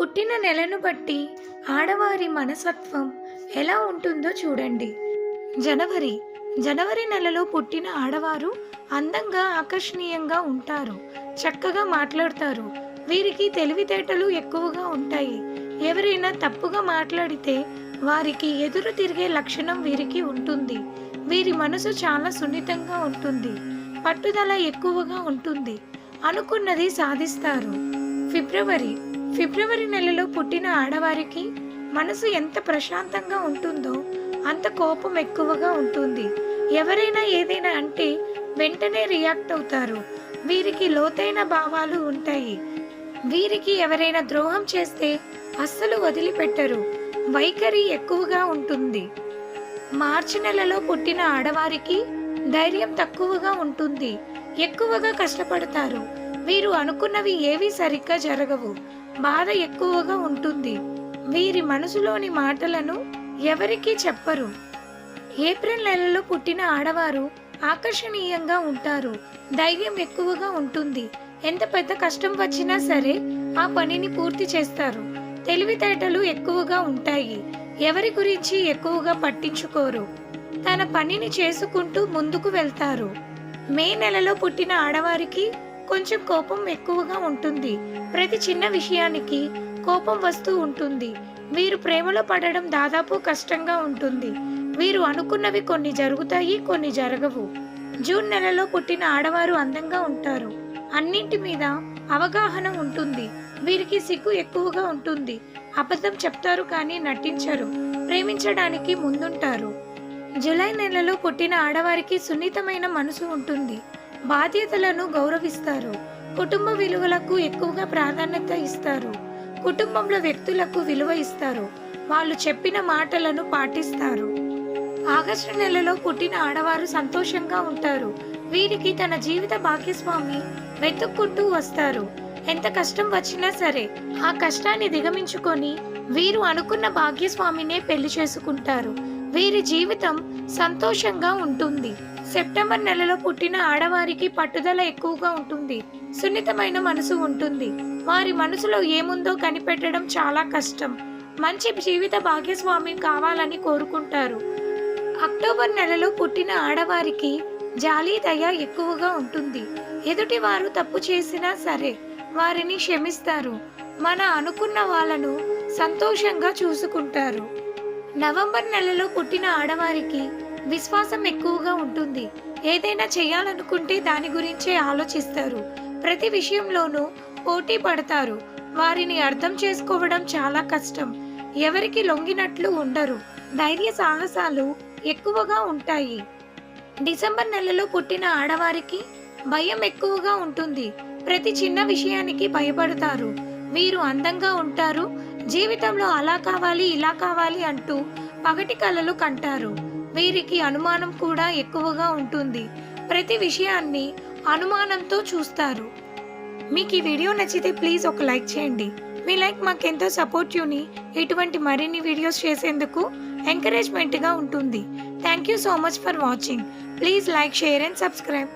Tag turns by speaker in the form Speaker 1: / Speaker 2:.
Speaker 1: పుట్టిన నెలను బట్టి ఆడవారి మనసత్వం ఎలా ఉంటుందో చూడండి. జనవరి జనవరి నెలలో పుట్టిన ఆడవారు అందంగా ఆకర్షణీయంగా ఉంటారు. చక్కగా మాట్లాడతారు. వీరికి తెలివితేటలు ఎక్కువగా ఉంటాయి. ఎవరైనా తప్పుగా మాట్లాడితే వారికి ఎదురు తిరిగే లక్షణం వీరికి ఉంటుంది. వీరి మనసు చాలా సున్నితంగా ఉంటుంది. పట్టుదల ఎక్కువగా ఉంటుంది. అనుకున్నది సాధిస్తారు. ఫిబ్రవరి ఫిబ్రవరి నెలలో పుట్టిన ఆడవారికి మనసు ఎంత ప్రశాంతంగా ఉంటుందో అంత కోపం ఎక్కువగా ఉంటుంది. ఎవరైనా ఏదైనా అంటే వెంటనే రియాక్ట్ అవుతారు. వీరికి లోతైన భావాలు ఉంటాయి. వీరికి ఎవరైనా ద్రోహం చేస్తే అస్సలు వదిలిపెట్టరు. వైఖరి ఎక్కువగా ఉంటుంది. మార్చి నెలలో పుట్టిన ఆడవారికి ధైర్యం తక్కువగా ఉంటుంది. ఎక్కువగా కష్టపడతారు. వీరు అనుకున్నవి ఏవి సరిగ్గా జరగవు. బాధ ఎక్కువగా ఉంటుంది. వీరి మనసులోని మాటలను ఎవరికీ చెప్పరు. ఏప్రిల్ నెలలో పుట్టిన ఆడవారు ఆకర్షణీయంగా ఉంటారు. ధైర్యం ఎక్కువగా ఉంటుంది. ఎంత పెద్ద కష్టం వచ్చినా సరే ఆ పనిని పూర్తి చేస్తారు. తెలివితేటలు ఎక్కువగా ఉంటాయి. ఎవరి గురించి ఎక్కువగా పట్టించుకోరు. తన పనిని చేసుకుంటూ ముందుకు వెళ్తారు. మే నెలలో పుట్టిన ఆడవారికి కొంచెం కోపం ఎక్కువగా ఉంటుంది. ప్రతి చిన్న విషయానికి కోపం వస్తూ ఉంటుంది. వీరు ప్రేమలో పడడం దాదాపు కష్టంగా ఉంటుంది. వీరు అనుకున్నవి కొన్ని జరుగుతాయి కొన్ని జరగవు. జూన్ నెలలో పుట్టిన ఆడవారు అందంగా ఉంటారు. అన్నింటి మీద అవగాహన ఉంటుంది. వీరికి సిగ్గు ఎక్కువగా ఉంటుంది. అబద్ధం చెప్తారు కానీ నటించరు. ప్రేమించడానికి ముందుంటారు. జూలై నెలలో పుట్టిన ఆడవారికి సున్నితమైన మనసు ఉంటుంది. బాధ్యతలను గౌరవిస్తారు. కుటుంబ విలువలకు ఎక్కువగా ప్రాధాన్యత ఇస్తారు. కుటుంబంలో వ్యక్తులకు విలువ ఇస్తారు. వాళ్ళు చెప్పిన మాటలను పాటిస్తారు. ఆగస్టు నెలలో పుట్టిన ఆడవారు సంతోషంగా ఉంటారు. వీరికి తన జీవిత భాగ్యస్వామి వెతుక్కుంటూ వస్తారు. ఎంత కష్టం వచ్చినా సరే ఆ కష్టాన్ని దిగమించుకొని వీరు అనుకున్న భాగ్యస్వామినే పెళ్ళి చేసుకుంటారు. వీరి జీవితం సంతోషంగా ఉంటుంది. సెప్టెంబర్ నెలలో పుట్టిన ఆడవారికి పట్టుదల ఎక్కువగా ఉంటుంది. సున్నితమైన మనసు ఉంటుంది. వారి మనసులో ఏముందో కనిపెట్టడం చాలా కష్టం. మంచి జీవిత భాగ్యస్వామి కావాలని కోరుకుంటారు. అక్టోబర్ నెలలో పుట్టిన ఆడవారికి జాలి దయ ఎక్కువగా ఉంటుంది. ఎదుటి వారు తప్పు చేసినా సరే వారిని క్షమిస్తారు. మన అనుకున్న వాళ్ళను సంతోషంగా చూసుకుంటారు. నవంబర్ నెలలో పుట్టిన ఆడవారికి విశ్వాసం ఎక్కువగా ఉంటుంది. ఏదైనా చేయాలనుకుంటే దాని గురించే ఆలోచిస్తారు. ప్రతి విషయంలోనూ పోటీ పడతారు. వారిని అర్థం చేసుకోవడం చాలా కష్టం. ఎవరికి లొంగినట్లు ఉండరు. ధైర్య సాహసాలు ఎక్కువగా ఉంటాయి. డిసెంబర్ నెలలో పుట్టిన ఆడవారికి భయం ఎక్కువగా ఉంటుంది. ప్రతి చిన్న విషయానికి భయపడతారు. వీరు అందంగా ఉంటారు. జీవితంలో అలా కావాలి ఇలా కావాలి అంటూ పగటి కలలు కంటారు. వీరికి అనుమానం కూడా ఎక్కువగా ఉంటుంది. ప్రతి విషయాన్ని అనుమానంతో చూస్తారు. మీకు ఈ వీడియో నచ్చితే ప్లీజ్ ఒక లైక్ చేయండి. మీ లైక్ మాకెంతో సపోర్టివ్ని ఇటువంటి మరిన్ని వీడియోస్ చేసేందుకు ఎంకరేజ్మెంట్గా ఉంటుంది. Thank you so much for watching. Please like share and subscribe.